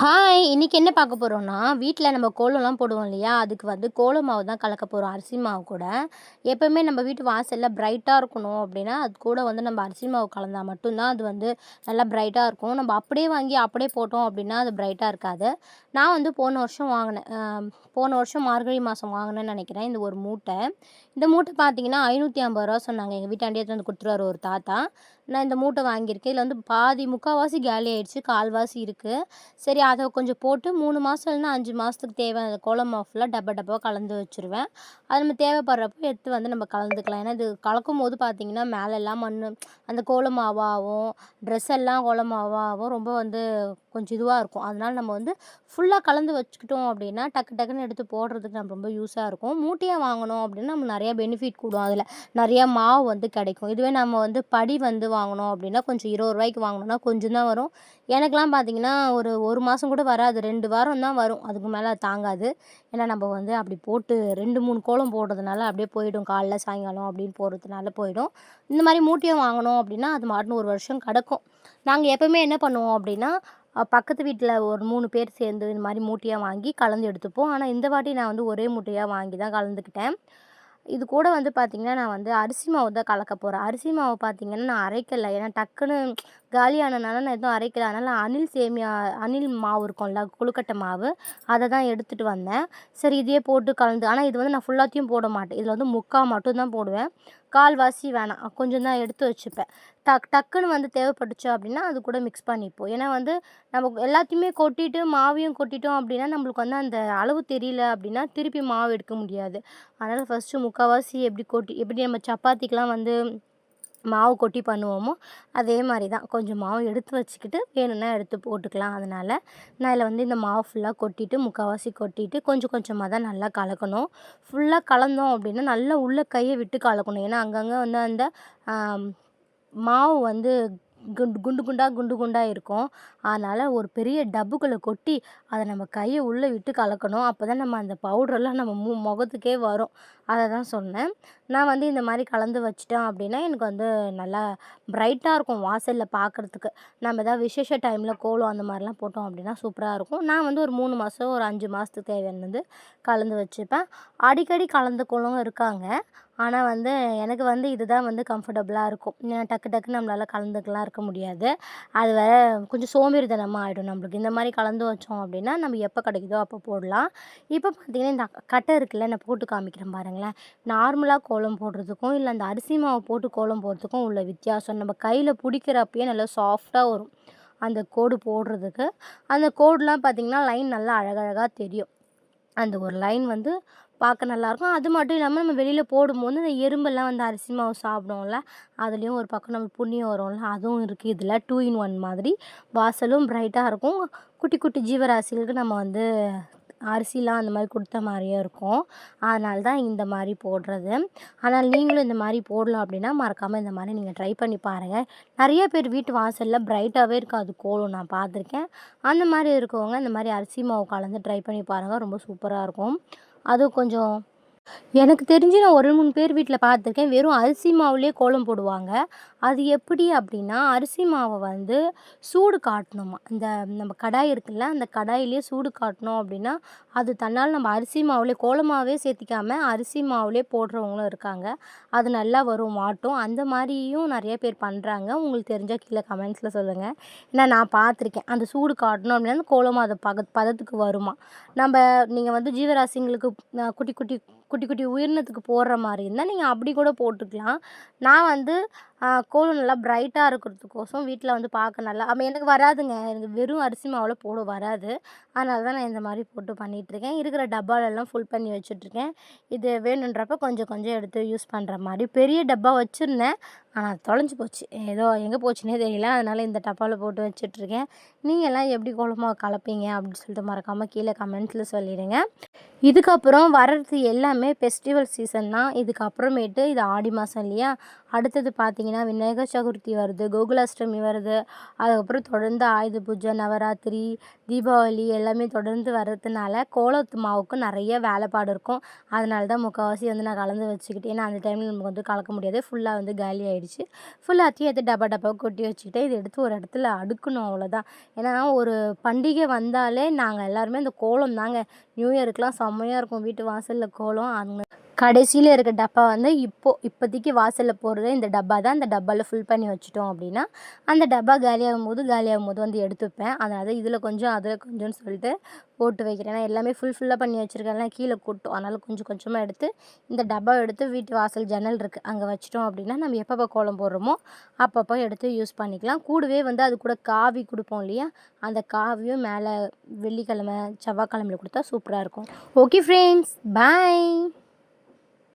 Hi! இன்றைக்கி என்ன பார்க்க போகிறோம்னா வீட்டில் நம்ம கோலம்லாம் போடுவோம் இல்லையா? அதுக்கு வந்து கோலம் மாவு தான் கலக்க போகிறோம் அரிசி மாவு கூட. எப்போவுமே நம்ம வீட்டு வாசலில் பிரைட்டாக இருக்கணும் அப்படின்னா, அது கூட வந்து நம்ம அரிசி மாவு கலந்தால் மட்டும்தான் அது வந்து நல்லா ப்ரைட்டாக இருக்கும். நம்ம அப்படியே வாங்கி அப்படியே போட்டோம் அப்படின்னா, அது ப்ரைட்டாக இருக்காது. நான் வந்து போன வருஷம் வாங்கினேன் போன வருஷம் மார்கழி மாதம் வாங்கினேன்னு நினைக்கிறேன் இந்த ஒரு மூட்டை. இந்த மூட்டை பார்த்தீங்கன்னா, ரூ. 550 சொன்னாங்க. எங்கள் வீட்டாண்டியே வந்து கொடுத்துருவார் ஒரு தாத்தா. நான் இந்த மூட்டை வாங்கியிருக்கேன். இதில் வந்து பாதி முக்கால்வாசி காலி ஆயிடுச்சு. கால்வாசி இருக்குது சரி அதை கொஞ்சம் போட்டு மூணு மாதம் இல்லைனா அஞ்சு மாதத்துக்கு தேவையான அந்த கோலம் ஃபுல்லாக டப்பா டப்பாவாக கலந்து வச்சுருவேன். அது நம்ம தேவைப்படுறப்போ எடுத்து வந்து நம்ம கலந்துக்கலாம். ஏன்னா, இது கலக்கும்போது மேலே எல்லாம் மண் அந்த கோலமாவாகவும் ட்ரெஸ் எல்லாம் கோலமாவாகவும் ரொம்ப வந்து கொஞ்சம் இதுவாக இருக்கும். அதனால் நம்ம வந்து ஃபுல்லாக கலந்து வச்சுக்கிட்டோம் அப்படின்னா, டக்கு டக்குன்னு எடுத்து போடுறதுக்கு நம்ம ரொம்ப யூஸாக இருக்கும். மூட்டையாக வாங்கினோம் அப்படின்னா, நம்ம நிறையா பெனிஃபிட் கூடும் அதில் நிறையா மாவு வந்து கிடைக்கும் இதுவே நம்ம வந்து படி வந்து வாங்கினோம் அப்படின்னா, கொஞ்சம் ரூ. 20க்கு வாங்குனோம்னா கொஞ்சம் தான் வரும். எனக்கெலாம் பார்த்தீங்கன்னா, ஒரு ஒரு மாதம் கூட வராது. ரெண்டு வாரம் தான் வரும். அதுக்கு மேலே அது தாங்காது. ஏன்னா, நம்ம வந்து அப்படி போட்டு 2, 3 கோலம் போடுறதுனால அப்படியே போயிடும். காலைல, சாயங்காலம் அப்படின்னு போடுறதுனால போயிடும். இந்த மாதிரி மூட்டையும் வாங்கினோம் அப்படின்னா, அது மாட்டினு ஒரு வருஷம் கிடக்கும் நாங்கள் எப்பவுமே என்ன பண்ணுவோம் அப்படின்னா, பக்கத்து வீட்டில் ஒரு மூணு பேர் சேர்ந்து இந்த மாதிரி மூட்டையாக வாங்கி கலந்து எடுத்துப்போம். ஆனால் இந்த வாட்டி நான் வந்து ஒரே மூட்டையாக வாங்கி தான் கலந்துக்கிட்டேன். இது கூட வந்து பார்த்திங்கன்னா நான் வந்து அரிசி மாவு தான் கலக்க போகிறேன் அரிசி மாவு பார்த்தீங்கன்னா, நான் அரைக்கல. ஏன்னா, டக்குன்னு காலியானனால நான் எதுவும் அரைக்கல. அதனால் அணில் சேமியா அணில் மாவு இருக்கும்ல, கொழுக்கட்டை மாவு. அதை தான் எடுத்துகிட்டு வந்தேன். சரி இதையே போட்டு கலந்து ஆனால் இது வந்து நான் ஃபுல்லாத்தையும் போட மாட்டேன். இதில் வந்து முக்கா மட்டும் தான் போடுவேன். கால்வாசி வேணாம். கொஞ்சம் தான் எடுத்து வச்சுப்பேன். டக் டக்குன்னு வந்து தேவைப்பட்டுச்சு அப்படின்னா, அது கூட மிக்ஸ் பண்ணிப்போம். ஏன்னா வந்து, நம்ம எல்லாத்தையுமே கொட்டிட்டு, மாவையும் கொட்டிட்டோம் அப்படின்னா, நம்மளுக்கு வந்து அந்த அளவு தெரியல அப்படின்னா, திருப்பி மாவு எடுக்க முடியாது. அதனால் ஃபஸ்ட்டு முக்கால்வாசி எப்படி கொட்டி எப்படி நம்ம சப்பாத்திக்குலாம் வந்து மாவு கொட்டி பண்ணுவோமோ, அதே மாதிரி தான். கொஞ்சம் மாவு எடுத்து வச்சுக்கிட்டு, வேணும்னா எடுத்து போட்டுக்கலாம். அதனால் நான் இதில் வந்து இந்த மாவு ஃபுல்லாக கொட்டிட்டு, முக்கால்வாசி கொட்டிட்டு, கொஞ்சம் கொஞ்சமாக தான் நல்லா கலக்கணும். ஃபுல்லாக கலந்தோம் அப்படின்னா, நல்லா உள்ள கையை விட்டு கலக்கணும். ஏன்னா, அங்கங்கே வந்து அந்த மாவு வந்து குண்டு குண்டு குண்டாக குண்டு குண்டாக இருக்கும். அதனால் ஒரு பெரிய டப்புக்குள்ள கொட்டி, அதை நம்ம கையை உள்ளே விட்டு கலக்கணும். அப்போ தான் நம்ம அந்த பவுடரெல்லாம் நம்ம மு முகத்துக்கே வரும். அதை தான் சொன்னேன். நான் வந்து இந்த மாதிரி கலந்து வச்சுட்டேன் அப்படின்னா, எனக்கு வந்து நல்லா ப்ரைட்டாக இருக்கும் வாசலில் பார்க்கறதுக்கு. நம்ம ஏதாவது விசேஷ டைமில் கோலம் அந்த மாதிரிலாம் போட்டோம் அப்படின்னா, சூப்பராக இருக்கும். நான் வந்து ஒரு மூணு மாதம் ஒரு அஞ்சு மாதத்துக்கு தேவையானது கலந்து வச்சுப்பேன். அடிக்கடி கலந்துக்கவங்களும் இருக்காங்க. ஆனால் வந்து, எனக்கு வந்து இதுதான் வந்து கம்ஃபர்டபுளாக இருக்கும். ஏன்னா, டக்கு டக்குன்னு நம்மளால் கலந்துக்கலாம் இருக்க முடியாது. அது வேற கொஞ்சம் சோம்பேறித்தனமாக ஆகிடும் நம்மளுக்கு. இந்த மாதிரி கலந்து வச்சோம் அப்படின்னா, நம்ம எப்போ கிடைக்குதோ அப்போ போடலாம். இப்போ பார்த்தீங்கன்னா, இந்த கட்டை இருக்குல்ல, நான் போட்டு காமிக்கிறேன் பாருங்களேன். நார்மலாக கோலம் போடுறதுக்கும், இல்லை அந்த அரிசி மாவு போட்டு கோலம் போடுறதுக்கும் உள்ள வித்தியாசம். நம்ம கையில் பிடிக்கிறப்பயே நல்லா சாஃப்டாக வரும். அந்த கோடு போடுறதுக்கு. அந்த கோடுலாம் பார்த்திங்கன்னா லைன் நல்லா அழகழகாக தெரியும். அந்த ஒரு லைன் வந்து பார்க்க நல்லாயிருக்கும். அது மட்டும் இல்லாமல் நம்ம வெளியில் போடும்போது, அந்த எறும்பெல்லாம் வந்து அரிசி மாவு சாப்பிடும்ல, அதுலேயும் ஒரு பக்கம் நம்ம புண்ணியம் வரும்ல, அதுவும் இருக்குது இதில் டூ இன் ஒன் மாதிரி. வாசலும் ப்ரைட்டாக இருக்கும். குட்டி குட்டி ஜீவராசிகளுக்கு நம்ம வந்து அரிசிலாம் அந்த மாதிரி கொடுத்த மாதிரியே இருக்கும். அதனால தான் இந்த மாதிரி போடுறது. ஆனால் நீங்களும் இந்த மாதிரி போடலாம் அப்படின்னா, மறக்காமல் இந்த மாதிரி நீங்கள் ட்ரை பண்ணி பாருங்கள் நிறைய பேர் வீட்டு வாசலில் ப்ரைட்டாகவே இருக்காது கோலம் நான் பார்த்துருக்கேன். அந்த மாதிரி இருக்கவங்க, இந்த மாதிரி அரிசி மாவு கலந்து ட்ரை பண்ணி பாருங்கள் ரொம்ப சூப்பராக இருக்கும். அதுவும் கொஞ்சம் எனக்கு தெரிஞ்சு நான் ஒரு மூணு பேர் வீட்டில் பார்த்துருக்கேன். வெறும் அரிசி மாவுலேயே கோலம் போடுவாங்க. அது எப்படி அப்படின்னா, அரிசி மாவை வந்து சூடு காட்டணுமா. இந்த நம்ம கடாய் இருக்குல்ல, அந்த கடாயிலேயே சூடு காட்டணும் அப்படின்னா, அது தன்னால் நம்ம அரிசி மாவுலே கோலமாகவே சேர்த்திக்காமல் அரிசி மாவுலே போடுறவங்களும் இருக்காங்க. அது நல்லா வரும் மாட்டும். அந்த மாதிரியும் நிறைய பேர் பண்ணுறாங்க உங்களுக்கு தெரிஞ்சால் கீழே கமெண்ட்ஸில் சொல்லுங்கள் ஏன்னா நான் பார்த்துருக்கேன். அந்த சூடு காட்டணும் அப்படின்னா, அந்த கோலமாக அது பத பதத்துக்கு வருமா நம்ம நீங்கள் வந்து ஜீவராசிங்களுக்கு குட்டி குட்டி குட்டி குட்டி உயிரினத்துக்கு போடுற மாதிரி இருந்தால் நீங்கள் அப்படி கூட போட்டுக்கலாம். நான் வந்து கோலம் நல்லா பிரைட்டாக இருக்கிறதுக்கோசம் வீட்டில் வந்து பார்க்க நல்லா அப்போ எனக்கு வராதுங்க. எனக்கு வெறும் அரிசி மாவில் போட வராது. அதனால தான் நான் இந்த மாதிரி போட்டு பண்ணிகிட்ருக்கேன் இருக்கிற டப்பாலெல்லாம் ஃபுல் பண்ணி வச்சுட்ருக்கேன் இது வேணுன்றப்ப கொஞ்சம் கொஞ்சம் எடுத்து யூஸ் பண்ணுற மாதிரி பெரிய டப்பா வச்சுருந்தேன் ஆனால் தொலைஞ்சு போச்சு. ஏதோ எங்கே போச்சுன்னே தெரியல. அதனால் இந்த டப்பாவில் போட்டு வச்சுட்ருக்கேன் நீங்கள்லாம் எப்படி கோலமாக கலப்பீங்க அப்படின்னு சொல்லிட்டு மறக்காமல் கீழே கமெண்ட்ஸில் சொல்லிடுங்க. இதுக்கப்புறம் வர்றது எல்லாமே ஃபெஸ்டிவல் சீசன் தான். இதுக்கப்புறமேட்டு இது ஆடி மாதம் இல்லையா? அடுத்தது பார்த்தீங்கன்னா விநாயகர் சதுர்த்தி வருது கோகுலாஷ்டமி வருது. அதுக்கப்புறம் தொடர்ந்து ஆயுத பூஜை நவராத்திரி தீபாவளி எல்லாமே தொடர்ந்து வர்றதுனால கோலத்து மாவுக்கு நிறைய வேலைப்பாடு இருக்கும். அதனால தான் முக்கால்வாசி வந்து நான் கலந்து வச்சுக்கிட்டு ஏன்னா அந்த டைமில் நமக்கு வந்து கலக்க முடியாது. ஃபுல்லாக வந்து காலி ஆகிடுச்சு ஃபுல்லாத்தையும் எடுத்து டப்பா டப்பா கொட்டி வச்சுக்கிட்டு இதை எடுத்து ஒரு இடத்துல அடுக்கணும் அவ்வளோதான் ஏன்னா ஒரு பண்டிகை வந்தாலே நாங்கள் எல்லாருமே இந்த கோலம் தாங்க. நியூ இயருக்குலாம் செம்மையாக இருக்கும். வீட்டு வாசலில் கோலம் அங்கே கடைசியில் இருக்க டப்பா வந்து இப்போது இப்போதைக்கு வாசலில் போடுறது இந்த டப்பா தான் இந்த டப்பாவில் ஃபில் பண்ணி வச்சுட்டோம் அப்படின்னா அந்த டப்பா காலியாகும் போது காலியாகும் போது வந்து எடுத்துப்பேன். அதனால் இதில் கொஞ்சம் அதில் கொஞ்சம்னு சொல்லிட்டு போட்டு வைக்கிறேன். ஏன்னா எல்லாமே ஃபுல் ஃபுல்லாக பண்ணி வச்சுருக்கேன்ல கீழே கொட்டும். அதனால் கொஞ்சம் கொஞ்சமாக எடுத்து இந்த டப்பா எடுத்து வீட்டு வாசல் ஜன்னல் இருக்குது அங்கே வச்சிட்டோம் அப்படின்னா நம்ம எப்பப்போ கோலம் போடுறோமோ அப்பப்போ எடுத்து யூஸ் பண்ணிக்கலாம். கூடவே வந்து அது கூட காவி கொடுப்போம் இல்லையா? அந்த காவியும் மேலே வெள்ளிக்கிழமை செவ்வாய்க்கிழமையில் கொடுத்தா சூப்பராக இருக்கும். Okay friends bye